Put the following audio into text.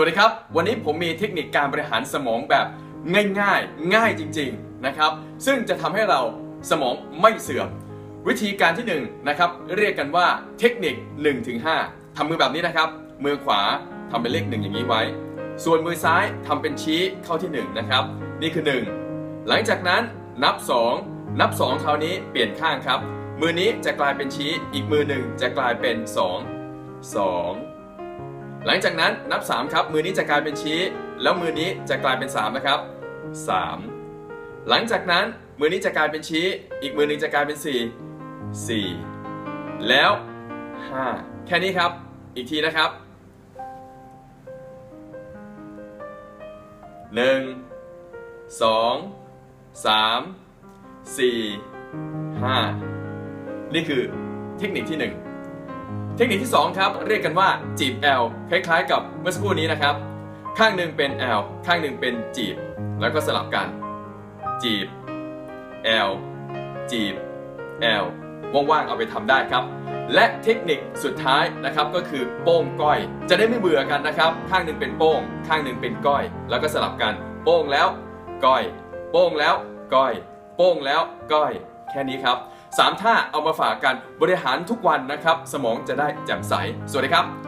วัสดีครับ วันนี้ผมมีเทคนิคการบริหารสมองแบบง่ายๆ ง่ายจริงๆนะครับ ซึ่งจะทำให้เราสมองไม่เสื่อม วิธีการที่1นงนะครับเรียกกันว่าเทคนิค1-5ถึงทำมือแบบนี้นะครับ มือขวาทำเป็นเลขหนึ่งอย่างนี้ไว้ ส่วนมือซ้ายทำเป็นชี้เข้าที่1นะครับนี่คือ 1 หลังจากนั้นนับ 2 นับ 2 คราวนี้เปลี่ยนข้างครับ มือนี้จะกลายเป็นชี้อีกมือหนึ่งจะกลายเป็น 2 2 หลังจากนั้นนับ 3 ครับ มือนี้จะกลายเป็นชี้ แล้วมือนี้จะกลายเป็น3นะครับ 3 หลังจากนั้นมือนี้จะกลายเป็นชี้ อีกมือนึงจะกลายเป็น 4 4 แล้ว 5 แค่นี้ครับ อีกทีนะครับ 1 2 3 4 5 นี่คือเทคนิคที่ 1 เทคนิคที่ 2 ครับ เรียกกันว่าจีบ L คล้ายๆ กับเมื่อสักครู่นี้นะครับ ข้างหนึ่งเป็น L ข้างหนึ่งเป็นจีบ แล้วก็สลับกัน จีบ L จีบ L ว่างๆเอาไปทำได้ครับ และเทคนิคสุดท้ายนะครับก็คือโป้งก้อย จะได้ไม่เบื่อกันนะครับ ข้างหนึ่งเป็นโป้ง ข้างหนึ่งเป็นก้อย แล้วก็สลับกัน โป้งแล้ว ก้อย โป้งแล้ว ก้อย โป้งแล้ว ก้อย แค่นี้ครับ สามท่าเอามาฝากกันบริหารทุกวันนะครับ สมองจะได้แจ่มใส สวัสดีครับ